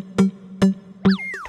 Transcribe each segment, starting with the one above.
thank you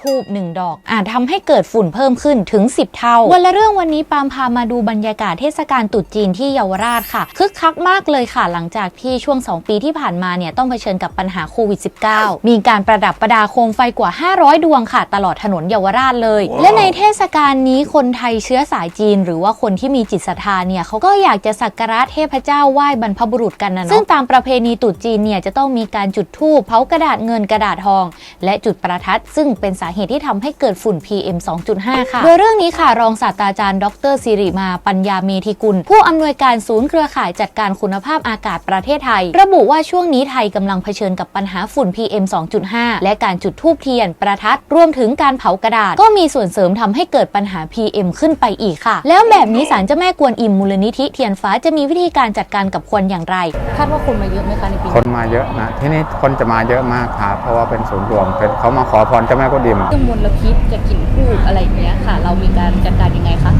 ทูบหนึ่งดอก อาจทำให้เกิดฝุ่นเพิ่มขึ้นถึง 10 เท่า วันละเรื่องวันนี้ปาล์มพามาดูบรรยากาศเทศกาลตรุษจีนที่เยาวราชค่ะ คึกคักมากเลยค่ะ หลังจากที่ช่วง 2 ปีที่ผ่านมาเนี่ยต้องเผชิญกับปัญหาโควิด -19 มีการประดับประดาโคมไฟกว่า 500 ดวงค่ะ ตลอดถนนเยาวราชเลย และในเทศกาลนี้คนไทยเชื้อสายจีน หรือว่าคนที่มีจิตศรัทธาเนี่ยเขาก็อยากจะสักการะเทพเจ้าไหว้บรรพบุรุษกันนะเนาะซึ่งตามประเพณีตรุษจีนเนี่ยจะต้องมีการจุดธูปเผากระดาษเงินกระดาษทอง และจุดประทัดซึ่งเป็นสาเหตุที่ทำให้เกิดฝุ่น PM 2.5 ค่ะ โดยเรื่องนี้ค่ะ รองศาสตราจารย์ ดรสิริมา ปัญญาเมธิกุล ผู้อำนวยการศูนย์เครือข่ายจัดการคุณภาพอากาศประเทศไทย ระบุว่าช่วงนี้ไทยกำลังเผชิญกับปัญหาฝุ่น PM 2.5 และการจุดธูปเทียน ประทัด รวมถึงการเผากระดาษ ก็มีส่วนเสริมทำให้เกิดปัญหา PM ขึ้นไปอีกค่ะ แล้วแบบนี้ศาลเจ้าแม่กวนอิมมูลนิธิเทียนฟ้าจะมีวิธีการจัดการกับควันอย่างไรคาดว่าคนมาเยอะไหมคะในปีคนมาเยอะนะที่นี่คนจะมาเยอะมากครับเพราะว่าเป็นศูนย์รวมเป็นเขามาขอพรเจ้าแม่กุดิมเรื่องมลพิษจากกลิ่นทูบอะไรอย่างเงี้ยค่ะ เรามีการจัดการยังไงคะ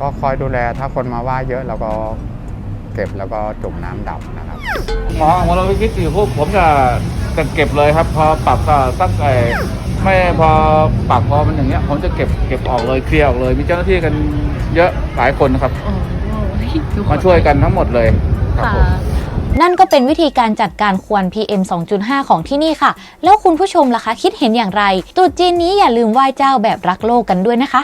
ก็คอยดูแลถ้าคนมาไหว้เยอะเราก็เก็บแล้วก็จุ่มน้ำดับนะครับ หมอของเราไปคิดอยู่พวกผมจะจะเก็บเลยครับ พอปรับก็สักไอไม่พอปรับพอมันอย่างเงี้ย ผมจะเก็บเก็บออกเลยเคลียร์ออกเลย มีเจ้าหน้าที่กันเยอะหลายคนนะครับ มาช่วยกันทั้งหมดเลยครับผม นั่นก็เป็นวิธีการจัดการควัน PM 2.5 ของที่นี่ค่ะ แล้วคุณผู้ชมล่ะคะ คิดเห็นอย่างไรตรุษจีนนี้อย่าลืมไหว้เจ้าแบบรักโลกกันด้วยนะคะ